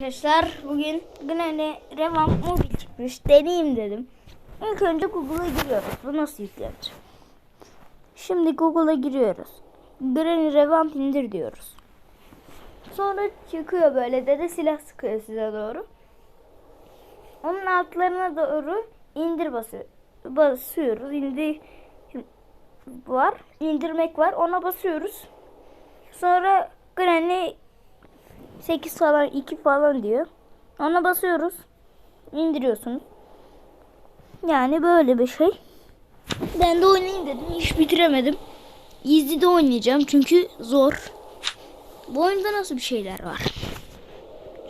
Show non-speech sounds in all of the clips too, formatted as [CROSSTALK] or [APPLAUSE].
Arkadaşlar bugün Granny Revan Mobil çıkmış. Deneyeyim dedim. İlk önce Google'a giriyoruz. Bu nasıl yüklenir? Şimdi Google'a giriyoruz. Granny Revan indir diyoruz. Sonra çıkıyor böyle dede silah sıkıyor size doğru. Onun altlarına doğru indir basıyor. Basıyoruz. İndir var. İndirmek var. Ona basıyoruz. Sonra Granny 8 falan 2 falan diyor. Ona basıyoruz. indiriyorsunuz. Yani böyle bir şey. Ben de oynayayım dedim. Hiç bitiremedim. Easy'de oynayacağım çünkü zor. Bu oyunda nasıl bir şeyler var?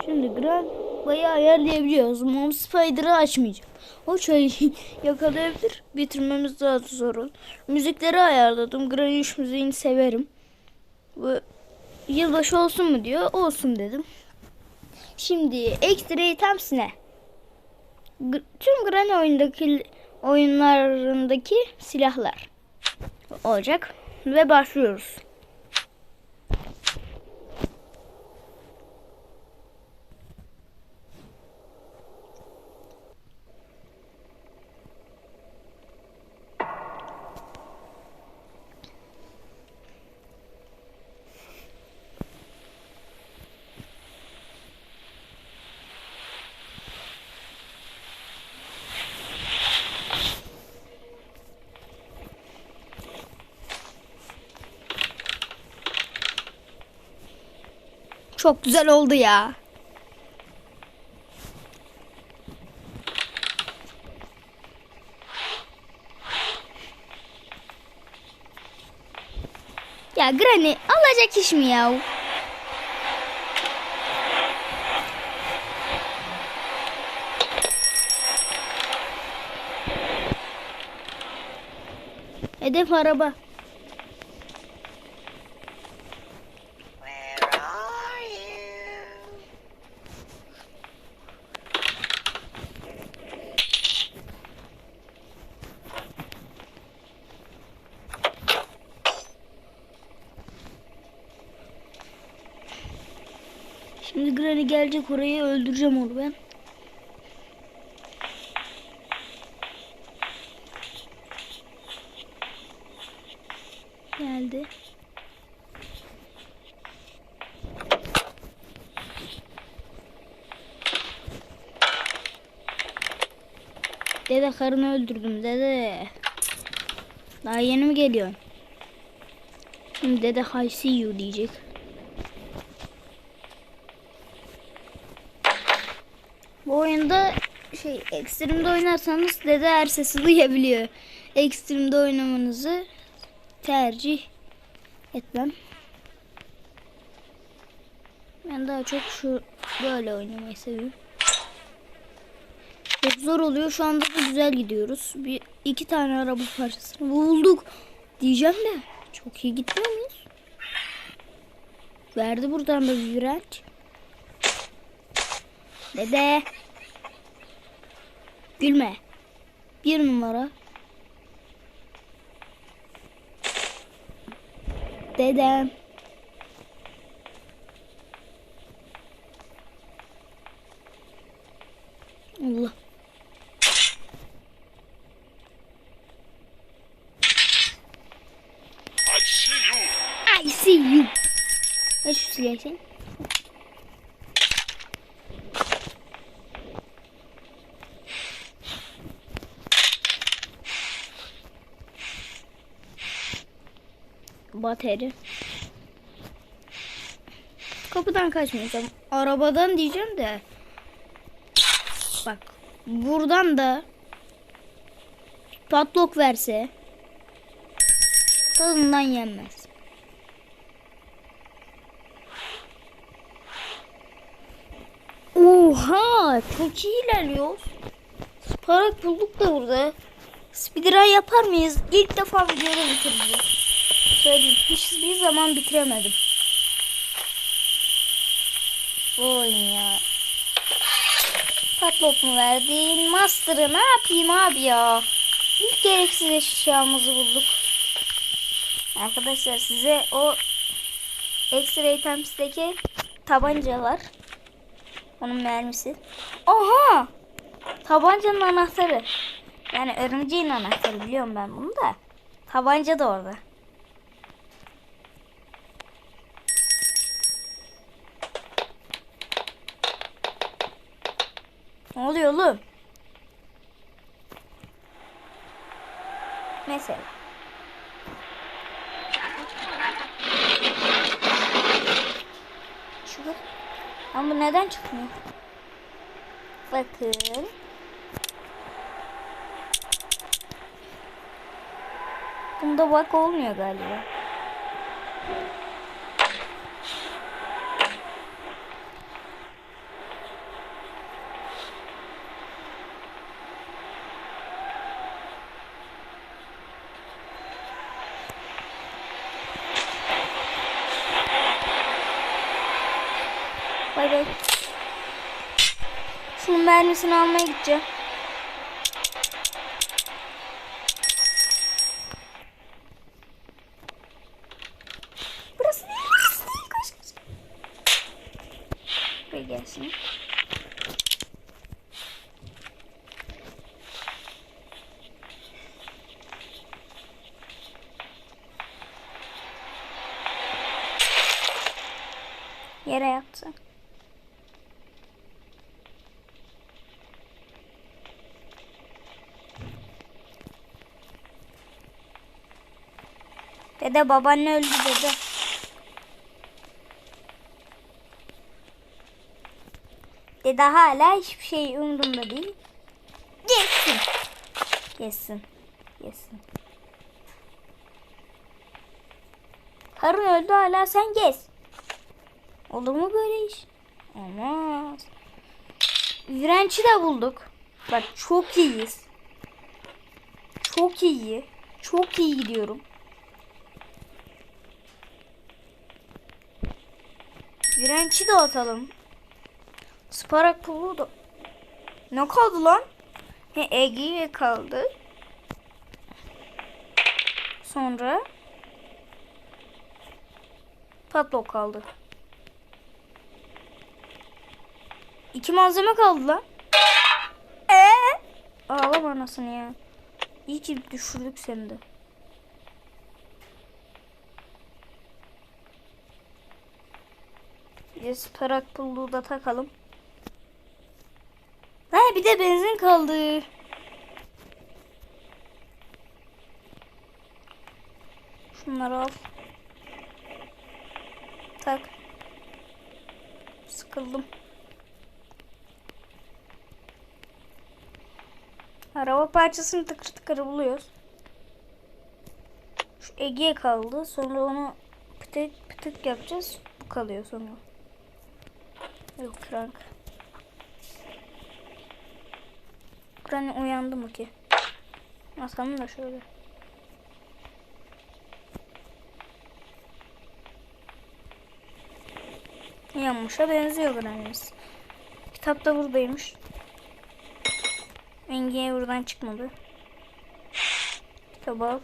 Şimdi Grand bayağı ayarlayabiliyoruz. Mom Spider'ı açmayacağım. O şeyi [LAUGHS] yakalayabilir. Bitirmemiz daha zor olur. Müzikleri ayarladım. Granny 3 müziğini severim. Yılbaşı olsun mu diyor. Olsun dedim. Şimdi ekstra items ne? G- Tüm Granny oyundaki oyunlarındaki silahlar olacak ve başlıyoruz. Çok güzel oldu ya. Ya Granny alacak iş mi ya? Hedef araba. Where are you? Şimdi Granny gelecek oraya öldüreceğim onu ben. Geldi. Dede karını öldürdüm dede. Daha yeni mi geliyorsun? Şimdi dede I see you diyecek. Bu oyunda şey ekstremde oynarsanız dede her sesi duyabiliyor. Ekstremde oynamanızı tercih etmem. Ben daha çok şu böyle oynamayı seviyorum. Çok zor oluyor. Şu anda da güzel gidiyoruz. Bir iki tane araba parçasını bulduk diyeceğim de çok iyi gitmiyor muyuz? Verdi buradan da bir direnç. Dede. Gülme. Bir numara. Dedem. Allah. I see you. I see you. Ver şu silahı Bateri. Kapıdan kaçmayacağım. Arabadan diyeceğim de. Bak. Buradan da patlok verse tadından yenmez. Oha çok iyi ilerliyoruz. Para bulduk da burada. Speedrun yapar mıyız? İlk defa videoda bitireceğim. Söyleyeyim hiçbir zaman bitiremedim. Oyun ya. Patlok mu verdin? Master'ı ne yapayım abi ya? İlk gereksiz eşyamızı bulduk. Arkadaşlar size o X-Ray Times'teki tabancalar Onun mermisi. Oha! Tabancanın anahtarı. Yani örümceğin anahtarı biliyorum ben bunu da. Tabanca da orada. Ne oluyor oğlum? Mesela. Şu bak. Ama bu neden çıkmıyor? Bakın. Bunda bak olmuyor galiba. Mermisini almaya gideceğim. Burası değil, burası değil. Koş koş. Buraya gelsin. Yere yattı. Dede babaanne öldü dede. Dede hala hiçbir şey umurumda değil. Geçsin. Geçsin. Geçsin. Karın öldü hala sen gez. Olur mu böyle iş? Olmaz. Direnci de bulduk. Bak çok iyiyiz. Çok iyi. Çok iyi gidiyorum. Direnci de atalım. Sparak pulu da. Ne kaldı lan? He Ege'ye kaldı. Sonra Patlok kaldı. İki malzeme kaldı lan. Ee? Ağlama anasını ya. İyi ki düşürdük seni de. Bir de sparak pulluğu da takalım. Ha bir de benzin kaldı. Şunları al. Tak. Sıkıldım. Araba parçasını tıkır tıkır buluyoruz. Şu Ege'ye kaldı. Sonra onu pıtık pıtık yapacağız. Bu kalıyor sonra. Yok krank. Krank uyandı mı ki? Atalım da şöyle. Yanmışa benziyor granimiz. Kitap da buradaymış. Engiye buradan çıkmadı. Kitabı al.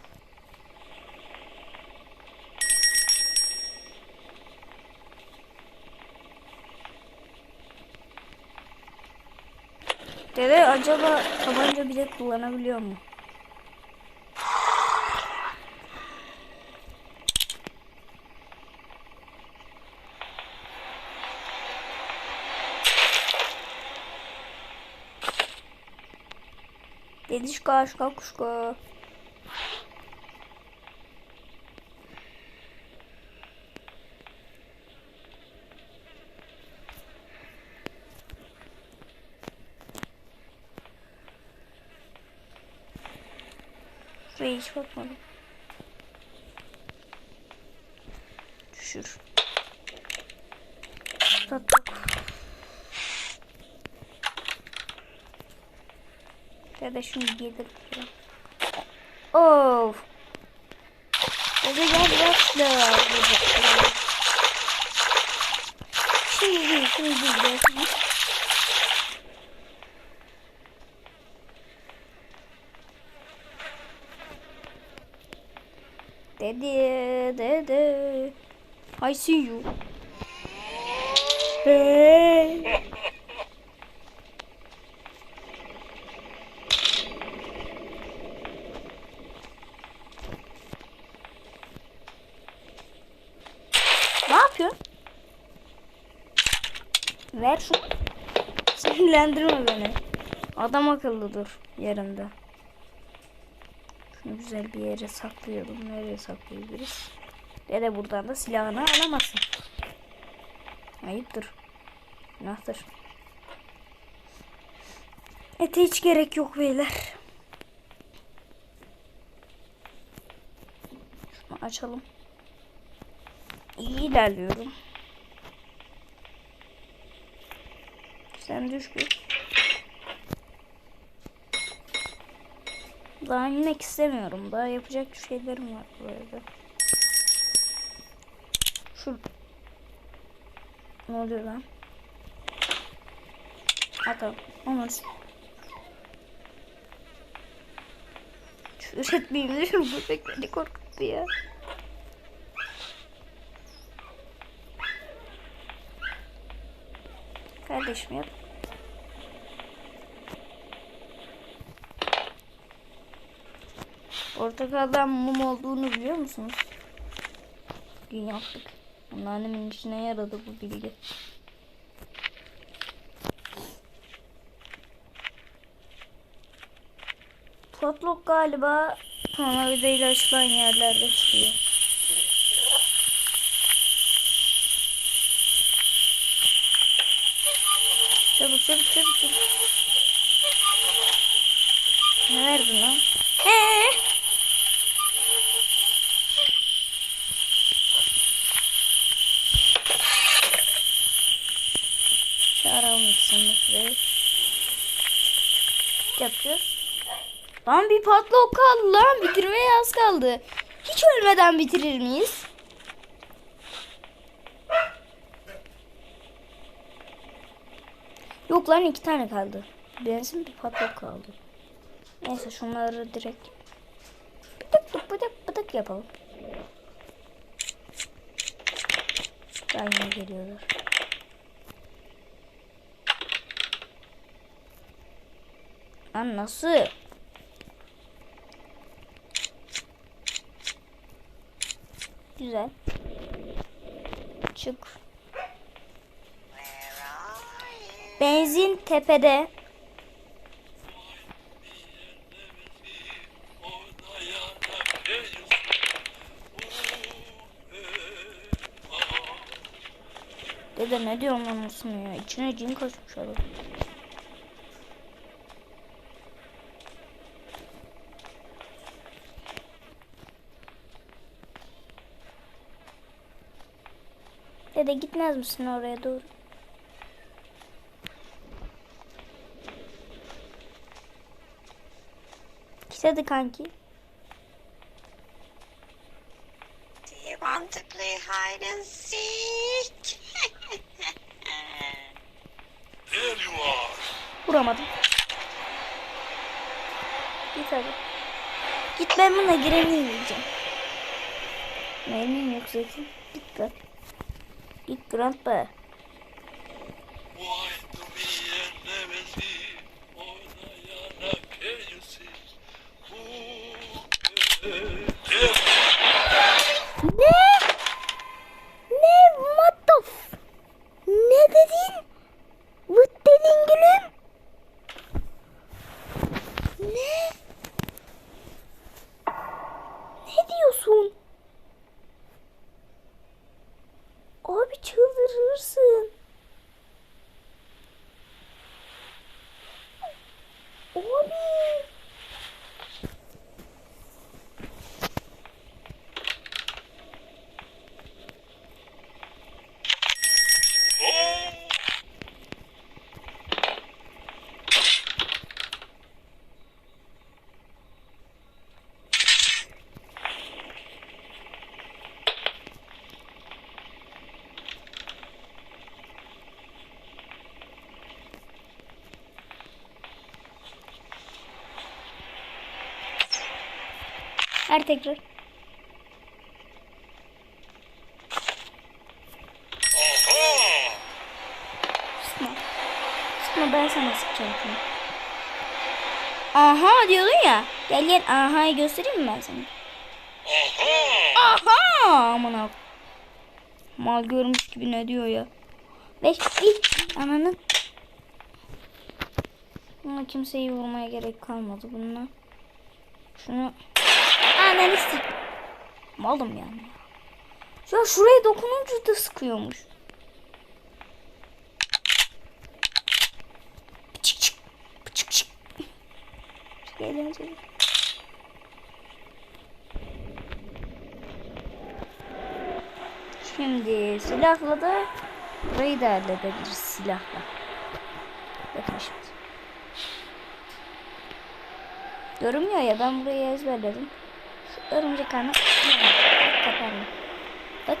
Dede acaba tabanca bile kullanabiliyor mu? Dedişko aşka kuşko. Şuraya hiç bakmadım. Düşür. Tatlık. Ya da şunu giydir. Of. Dede gel başla. Şimdi değil, şimdi Dedi dedi. I see you. Hey. ne yapıyor? Ver şunu. Sinirlendirme beni. Adam akıllıdır yerinde. Güzel bir yere saklayalım. Nereye saklayabiliriz? Dede buradan da silahını alamasın. Ayıptır. Günahtır. Ete hiç gerek yok beyler. Şunu açalım. İyi ilerliyorum. Sen düş bir. Daha inmek istemiyorum. Daha yapacak şeylerim var bu arada. Şu... Ne oluyor lan? Atalım. Onu Küfür etmeyeyim de şu [LAUGHS] bebek beni korkuttu ya. Kardeşim yap. Portakaldan mum olduğunu biliyor musunuz? Gün yaptık. Anneannemin işine yaradı bu bilgi. Potlok galiba tornavidayla açılan yerlerde çıkıyor. Çabuk çabuk çabuk çabuk. Ne verdin lan? Ee? Çağıralım ikisini de şuraya. Yapacağız. Lan bir patlak kaldı lan. Bitirmeye az kaldı. Hiç ölmeden bitirir miyiz? Yok lan iki tane kaldı. Benzin bir patlak kaldı. Neyse şunları direkt pıtık pıtık pıtık yapalım. Yeni geliyorlar. Lan nasıl? Güzel. Çık. Benzin tepede. Dede ne diyorsun lan nasıl ya? İçine cin kaçmış adam. Dede gitmez misin oraya doğru? Git hadi kanki. Do you want to play hide and seek? There you are. Vuramadım. Git hadi. Git ben buna giremeyeceğim. Mermim yok zaten. Git lan. Git grandpa. Her tekrar. Sıkma. Sıkma ben sana sıkacağım şimdi. Aha diyordun ya. Gel gel aha'yı göstereyim mi ben sana? Aha! Aha aman abi. Mal görmüş gibi ne diyor ya. Beş, bir, Ananı. Bunu kimseyi vurmaya gerek kalmadı bununla. Şunu. Ananı sik. Malım yani. Ya şuraya dokununca da sıkıyormuş. Çık çık. Çık çık. Çok eğlenceli. Şimdi silahla da burayı da halledebiliriz silahla. Bakın şimdi. Görünmüyor ya ben burayı ezberledim. Örümcek Bak kapandı. Bak.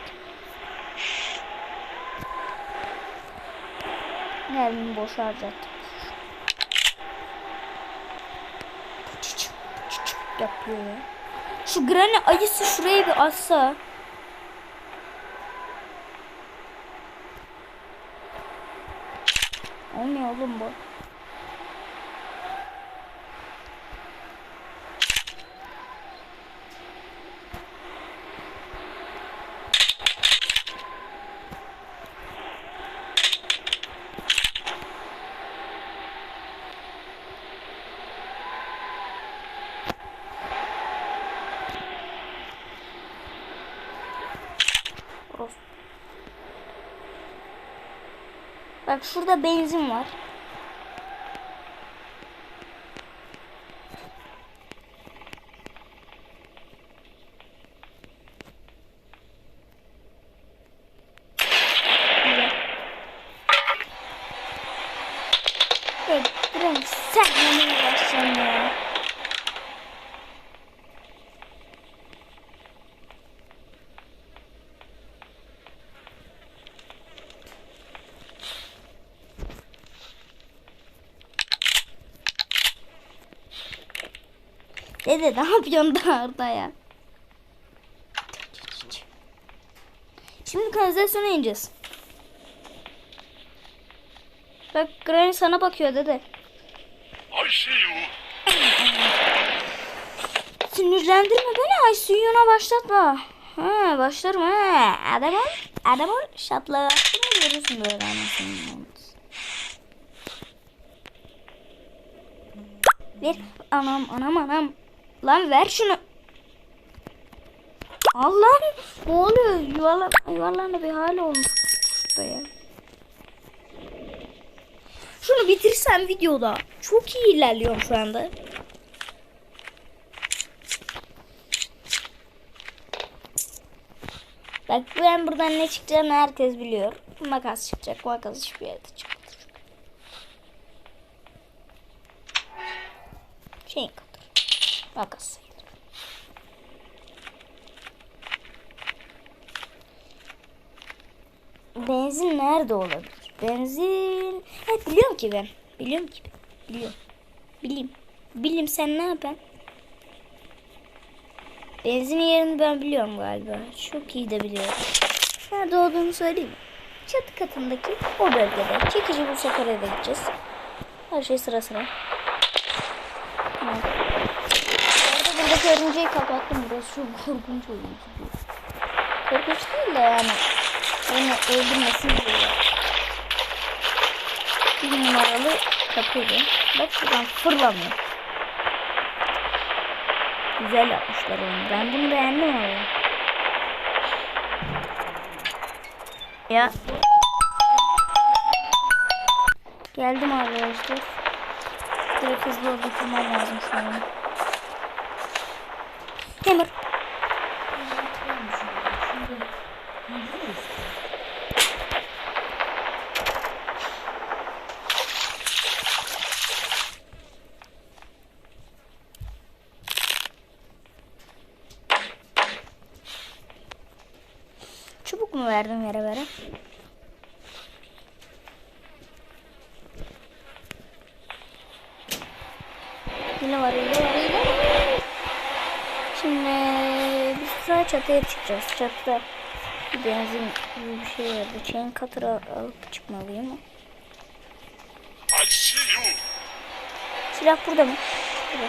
Mermimi boş harcattım. Yapıyor ya. Şu granny ayısı şuraya bir atsa. Olmuyor oğlum bu. Of. Bak şurada benzin var. Güzel. Evet, Bren sen beni uğraşacaksın ya. Dede ne yapıyorsun da orada ya? Şimdi kanalizasyona ineceğiz. Bak Granny sana bakıyor dede. I see you. Sinirlendirme beni ICU'na başlatma. Ha başlarım ha. Adam ol. Adam ol. Şatla attın mı görürsün böyle anasını. Ver. Anam anam anam. Lan ver şunu. Allah'ım ne oluyor? Yuvarlan, yuvarlanma bir hal olmuş şurada ya. Şunu bitirsem videoda. Çok iyi ilerliyorum şu anda. Bak ben buradan ne çıkacağını herkes biliyor. Makas çıkacak. Makas hiçbir yerde çıkmaz. Şeyin kadar. Makas. Benzin nerede olabilir? Benzin... Evet biliyorum ki ben. Biliyorum ki ben. Biliyorum. Bileyim. Bileyim sen ne yapan? Benzinin yerini ben biliyorum galiba. Çok iyi de biliyorum. Nerede olduğunu söyleyeyim. mi? Çatı katındaki o bölgede. Çekici oraya da gideceğiz. Her şey sıra sıra. Tamam. Bu arada buradaki örümceği kapattım. Burası çok korkunç oyuncu. Korkunç değil de yani. Beni öldürmesin diye. Bir numaralı kapıydı. Bak şuradan fırlamıyor. Güzel yapmışlar onu. Ben bunu beğendim abi. Ya. Geldim arkadaşlar. Direkt hızlı ol bitirmem lazım şu an. Mu verdim yere vere? Yine var, yine var, yine var. Şimdi biz daha çatıya çıkacağız. Çatıda benzin gibi bir şey vardı. Chain cutter al- alıp çıkmalıyım. Silah burada mı? Burada.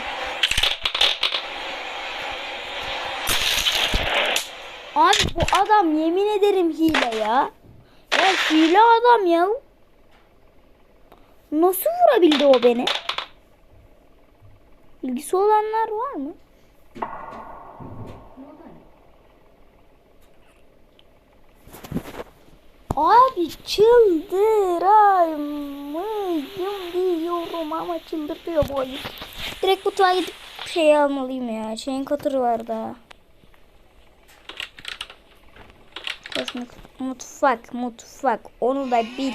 Abi bu adam yemin ederim hile ya. Ya hile adam ya. Nasıl vurabildi o beni? İlgisi olanlar var mı? Abi çıldırayım diyorum ama çıldırtıyor bu oyun. Direkt mutfağa gidip şey almalıyım ya. Şeyin katırı var daha. Mutfak mutfak onu da bil.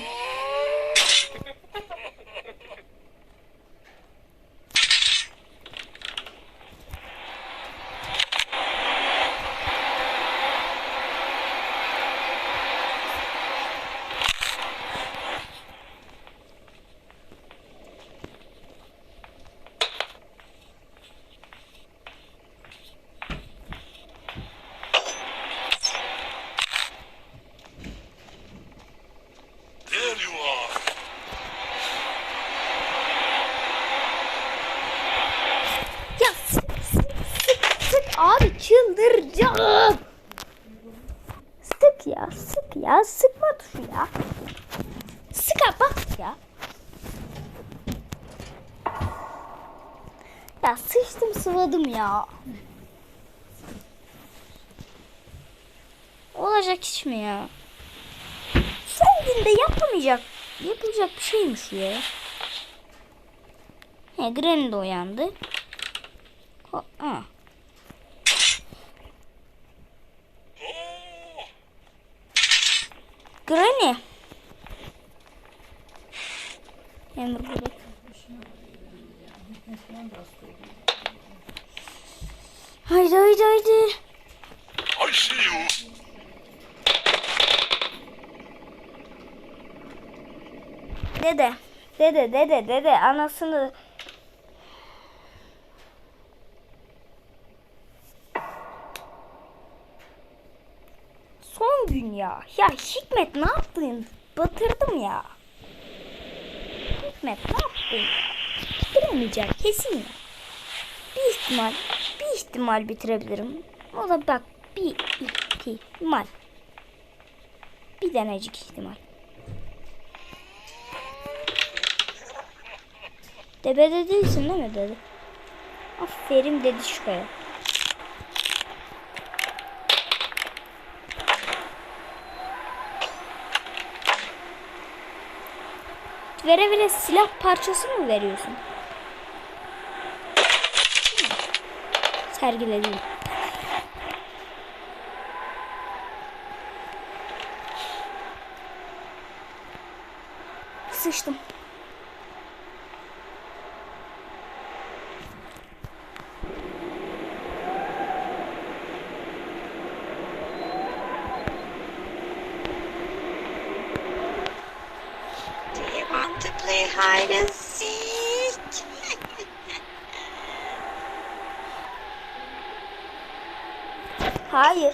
Ya sıkma tuşu ya. Sık bak ya. Ya sıçtım sıvadım ya. Olacak iş mi ya? Son günde yapamayacak. Yapılacak bir şeymiş ya. He Granny de uyandı. Ha, ha. Oh, Granny. Emir burada. Haydi haydi haydi. I see you. Dede. Dede dede dede anasını. Son gün ya. Ya Hikmet ne yaptın? Batırdım ya. Hikmet ne yaptın? ya? Bitiremeyecek kesin. Bir ihtimal, bir ihtimal bitirebilirim. O da bak bir ihtimal. Bir denecik ihtimal. Debede değilsin değil mi dedi. Aferin dedi şuraya. Vere vere silah parçası mı veriyorsun? Sergiledim. Sıçtım. Do you want seek? Hayır.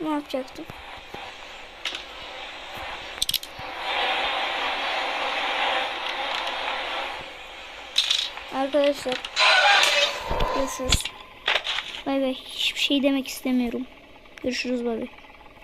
Ne yapacaktım? Arkadaşlar görüşürüz. Bay bay. Hiçbir şey demek istemiyorum. Görüşürüz bay.